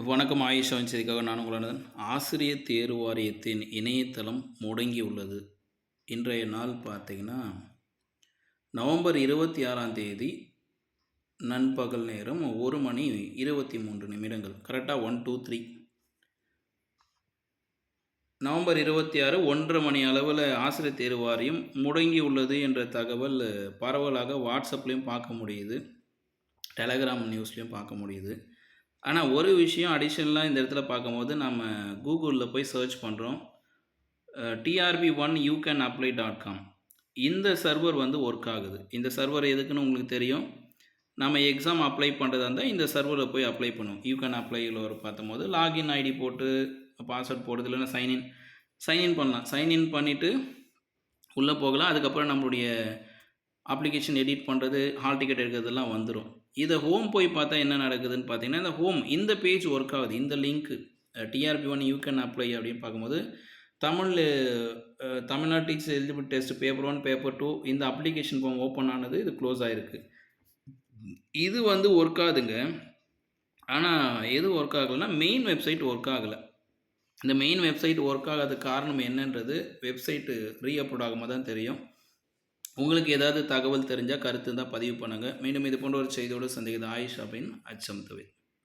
வணக்கம் ஆயுஷ் செய்திக்காக நான் உங்களது ஆசிரியர் தேர்வு வாரியத்தின் இணையதளம் முடங்கியுள்ளது. இன்றைய நாள் பார்த்திங்கன்னா நவம்பர் இருபத்தி ஆறாம் தேதி நண்பகல் நேரம் ஒரு மணி இருபத்தி மூன்று நிமிடங்கள் கரெக்டாக ஒன் டூ த்ரீ நவம்பர் இருபத்தி ஆறு ஒன்றரை மணி அளவில் ஆசிரியர் தேர்வு வாரியம் முடங்கி உள்ளது என்ற தகவல் பரவலாக வாட்ஸ்அப்லேயும் பார்க்க முடியுது. டெலகிராம் நியூஸ்லேயும் பார்க்க முடியுது. ஆனால் ஒரு விஷயம் அடிஷ்னலாக இந்த இடத்துல பார்க்கும்போது நம்ம கூகுளில் போய் சர்ச் பண்ணுறோம் TRB one you can apply dot com இந்த சர்வர் வந்து ஒர்க் ஆகுது. இந்த சர்வர் எதுக்குன்னு உங்களுக்கு தெரியும்? நம்ம எக்ஸாம் அப்ளை பண்ணுறதா இருந்தால் இந்த சர்வரில் போய் அப்ளை பண்ணுவோம். யூ கேன் அப்ளையில் ஒரு பார்த்தம்போது லாகின் ஐடி போட்டு பாஸ்வேர்ட் போடுறது இல்லைன்னா சைன்இன் சைன்இன் பண்ணலாம். சைன்இன் பண்ணிவிட்டு உள்ளே போகலாம். அதுக்கப்புறம் நம்மளுடைய அப்ளிகேஷன் எடிட் பண்ணுறது ஹால் டிக்கெட் எடுக்கிறதுலாம் வந்துடும் இதை ஹோம் போய் பார்த்தா என்ன நடக்குதுன்னு பார்த்தீங்கன்னா இந்த ஹோம் இந்த பேஜ் ஒர்க் ஆகுது. இந்த link TRB one you can apply அப்படின்னு பார்க்கும்போது Tamil Tamil Nadu teacher eligible test paper one paper two இந்த அப்ளிகேஷன் ஃபார்ம் ஓப்பன் ஆனது இது க்ளோஸ் ஆகிருக்கு இது வந்து ஒர்க் ஆகுதுங்க. ஆனால் எது ஒர்க் ஆகலைன்னா மெயின் வெப்சைட் ஒர்க் ஆகலை. இந்த மெயின் வெப்சைட் ஒர்க் ஆகாத காரணம் என்னன்றது வெப்சைட்டு ரீஅப்லோட் ஆகும்போது தான் தெரியும். உங்களுக்கு ஏதாவது தகவல் தெரிஞ்சால் கருத்து இருந்தால் பதிவு பண்ணுங்கள் மீண்டும் இது போன்ற ஒரு செய்தியோடு சந்திக்கிறது ஆயுஷ் அப்படின்னு அச்சம் தவிர